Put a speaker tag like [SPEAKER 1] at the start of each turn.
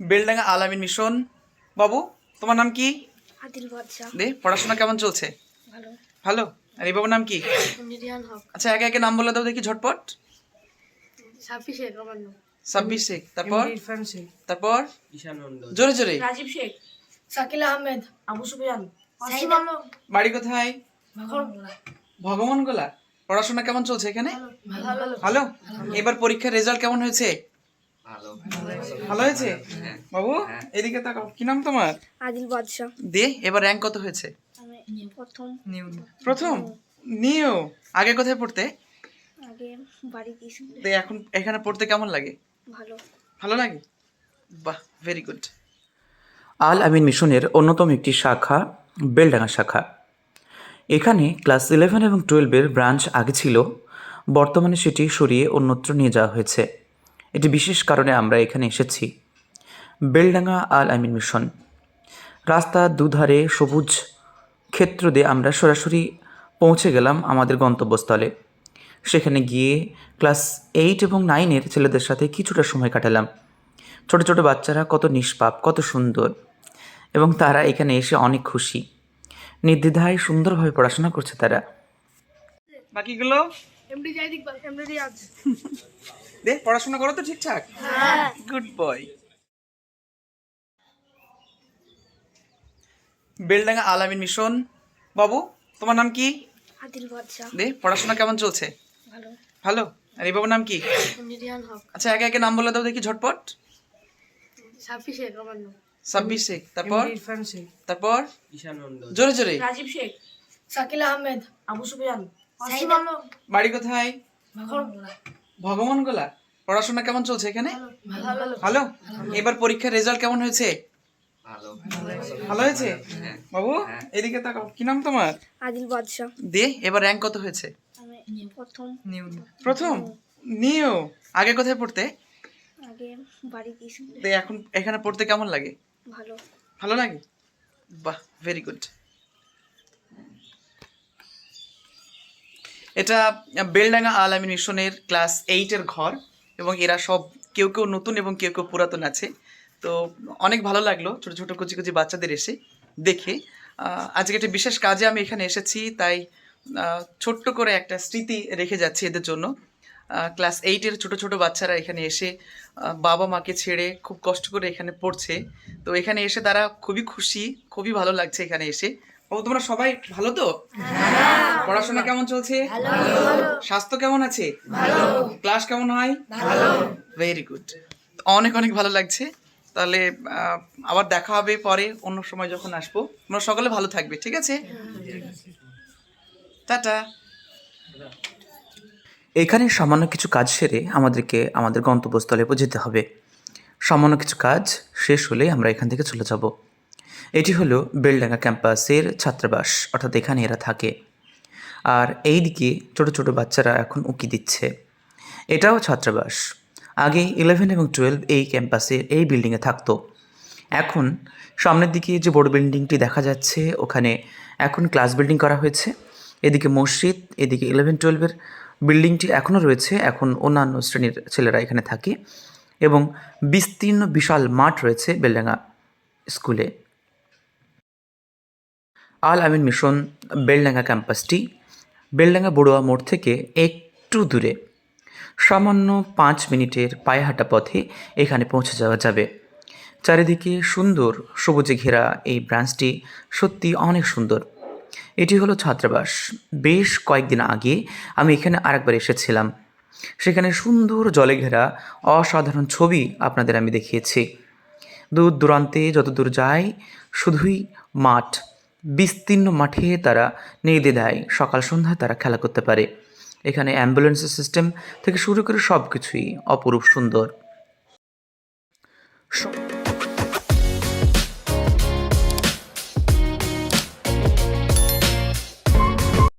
[SPEAKER 1] বেলডাঙ্গা আলামিন মিশন। বাবু তোমার নাম কি?
[SPEAKER 2] আদিল
[SPEAKER 1] দে পড়াশোনা কেমন চলছে?
[SPEAKER 2] ভালো।
[SPEAKER 1] ভালো? আর এই বাবুর নাম কি? আচ্ছা একে একে নাম বলে দাও দেখি ঝটপট।
[SPEAKER 2] সাফি শেখ আমার নাম।
[SPEAKER 1] সাব্বির শেখ তারপর?
[SPEAKER 3] ইরফান শেখ।
[SPEAKER 1] তারপর? জোরে জোরে।
[SPEAKER 2] রাজীব শেখ শাকিল আহমেদ
[SPEAKER 3] আবু সুফিয়ান।
[SPEAKER 1] বাড়ি কোথায়? ভগবান গোলা পড়াশোনা কেমন চলছে এখানে?
[SPEAKER 2] ভালো।
[SPEAKER 1] ভালো? এবার পরীক্ষার রেজাল্ট কেমন হয়েছে? ভালো হয়েছে? বাবু এদিকে তাকাও। কি নাম তোমার?
[SPEAKER 2] আদিল বাদশাহ।
[SPEAKER 1] দে এবার র্যাঙ্ক কত হয়েছে?
[SPEAKER 2] আমি প্রথম।
[SPEAKER 1] প্রথম? নিও আগে কোথায় পড়তে?
[SPEAKER 2] আগে বাড়ি গিয়েছিল
[SPEAKER 1] দে এখন এখানে পড়তে কেমন লাগে?
[SPEAKER 2] ভালো।
[SPEAKER 1] ভালো লাগে? বাহ ভেরি গুড
[SPEAKER 4] আল আমিন মিশনের অন্যতম একটি শাখা বেলডাঙ্গা শাখা। এখানে ক্লাস ইলেভেন এবং টুয়েলভের ব্রাঞ্চ আগে ছিল। বর্তমানে সেটি সরিয়ে অন্যত্র নিয়ে যাওয়া হয়েছে। এটি বিশেষ কারণে আমরা এখানে এসেছি। বেলডাঙ্গা আল আমিন মিশন। রাস্তার দুধারে সবুজ ক্ষেত্র দিয়ে আমরা সরাসরি পৌঁছে গেলাম আমাদের গন্তব্যস্থলে। সেখানে গিয়ে ক্লাস এইট এবং নাইনের ছেলেদের সাথে কিছুটা সময় কাটালাম। ছোট ছোট বাচ্চারা কত নিষ্পাপ কত সুন্দর এবং তারা এখানে এসে অনেক খুশি। নির্দ্বিধায় সুন্দরভাবে পড়াশোনা করছে তারা।
[SPEAKER 1] বাকিগুলো?
[SPEAKER 2] এমডি ইকবাল এমডি
[SPEAKER 1] দে পড়াশোনা করো তো ঠিকঠাক? গুড বয় বেলডাঙ্গা আলামিন মিশন। বাবু তোমার নাম কি?
[SPEAKER 2] আদিল
[SPEAKER 1] দে পড়াশোনা কেমন চলছে?
[SPEAKER 2] ভালো।
[SPEAKER 1] ভালো? আর এই বাবুর নাম কি? আচ্ছা একে একে নাম বলে দাও দেখি ঝটপট।
[SPEAKER 2] সাফি শেখ
[SPEAKER 1] সাব্বির শেখ তারপর? তারপর? জোরে জোরে।
[SPEAKER 2] রাজীব শেখ শাকিল আহমেদ
[SPEAKER 3] আবু সুফিয়ান।
[SPEAKER 1] বাড়ি কোথায়? ভগবান গোলা পড়াশোনা কেমন চলছে এখানে?
[SPEAKER 2] ভালো
[SPEAKER 1] ভালো। এবার পরীক্ষার রেজাল্ট কেমন হয়েছে? ভালো। হয়েছে? বাবু এদিকে তাকাও। কি নাম তোমার?
[SPEAKER 2] আদিল বাদশাহ।
[SPEAKER 1] দে এবার র্যাঙ্ক কত হয়েছে?
[SPEAKER 2] আমি প্রথম।
[SPEAKER 1] প্রথম? নিও আগে কোথায় পড়তে?
[SPEAKER 2] আগে বাড়ি গিয়েছিল
[SPEAKER 1] দে এখন এখানে পড়তে কেমন লাগে?
[SPEAKER 2] ভালো।
[SPEAKER 1] ভালো লাগে? বাহ ভেরি গুড এটা বেলডাঙ্গা আল আমিন মিশনের ক্লাস এইটের ঘর, এবং এরা সব কেউ কেউ নতুন এবং কেউ কেউ পুরাতন আছে। তো অনেক ভালো লাগল ছোটো ছোটো কুচি কুচি বাচ্চাদের এসে দেখে। আজকে একটা বিশেষ কাজে আমি এখানে এসেছি, তাই ছোট্ট করে একটা স্মৃতি রেখে যাচ্ছি এদের জন্য। ক্লাস এইটের ছোট ছোট বাচ্চারা এখানে এসে বাবা মাকে ছেড়ে খুব কষ্ট করে এখানে পড়ছে। তো এখানে এসে তারা খুবই খুশি, খুবই ভালো লাগছে এখানে এসে। ও তোমরা সবাই ভালো তো? পড়াশোনা কেমন চলছে? স্বাস্থ্য কেমন আছে? ক্লাস কেমন হয়? ভেরি গুড অনেক অনেক ভালো লাগছে। তাহলে আবার দেখা হবে পরে অন্য সময় যখন আসব। তোমরা সকলে ভালো থাকবে ঠিক আছে? টাটা।
[SPEAKER 4] এখানে সামান্য কিছু কাজ সেরে আমাদেরকে আমাদের গন্তব্যস্থলে যেতে হবে। সামান্য কিছু কাজ শেষ হলে আমরা এখান থেকে চলে যাব। এটি হলো বেলডাঙ্গা ক্যাম্পাসের ছাত্রাবাস, অর্থাৎ এখানে এরা থাকে। আর এই দিকে ছোটো ছোটো বাচ্চারা এখন উকি দিচ্ছে। এটাও ছাত্রাবাস। আগে ইলেভেন এবং টুয়েলভ এই ক্যাম্পাসে এই বিল্ডিংয়ে থাকতো। এখন সামনের দিকে যে বড় বিল্ডিংটি দেখা যাচ্ছে, ওখানে এখন ক্লাস বিল্ডিং করা হয়েছে। এদিকে মসজিদ, এদিকে ইলেভেন টুয়েলভের বিল্ডিংটি এখনও রয়েছে। এখন অন্যান্য শ্রেণির ছেলেরা এখানে থাকে। এবং বিস্তীর্ণ বিশাল মাঠ রয়েছে বেলডাঙ্গা স্কুলে। আল আমিন মিশন বেলডাঙ্গা ক্যাম্পাসটি বেলডাঙ্গা বড়ুয়া মোড় থেকে একটু দূরে। সামান্য পাঁচ মিনিটের পায়ে হাঁটা পথে এখানে পৌঁছে যাওয়া যাবে। চারিদিকে সুন্দর সবুজে ঘেরা এই ব্রাঞ্চটি সত্যি অনেক সুন্দর। এটি হলো ছাত্রাবাস। বেশ কয়েকদিন আগে আমি এখানে আরেকবার এসেছিলাম। সেখানে সুন্দর জলে ঘেরা অসাধারণ ছবি আপনাদের আমি দেখিয়েছি। দূর দূরান্তে যত দূর যায় শুধুই মাঠ। বিস্তীর্ণ মাঠে তারা নির্দিধায় সকাল সন্ধ্যায় তারা খেলা করতে পারে। এখানে অ্যাম্বুলেন্সের সিস্টেম থেকে শুরু করে সব কিছুই অপরূপ সুন্দর।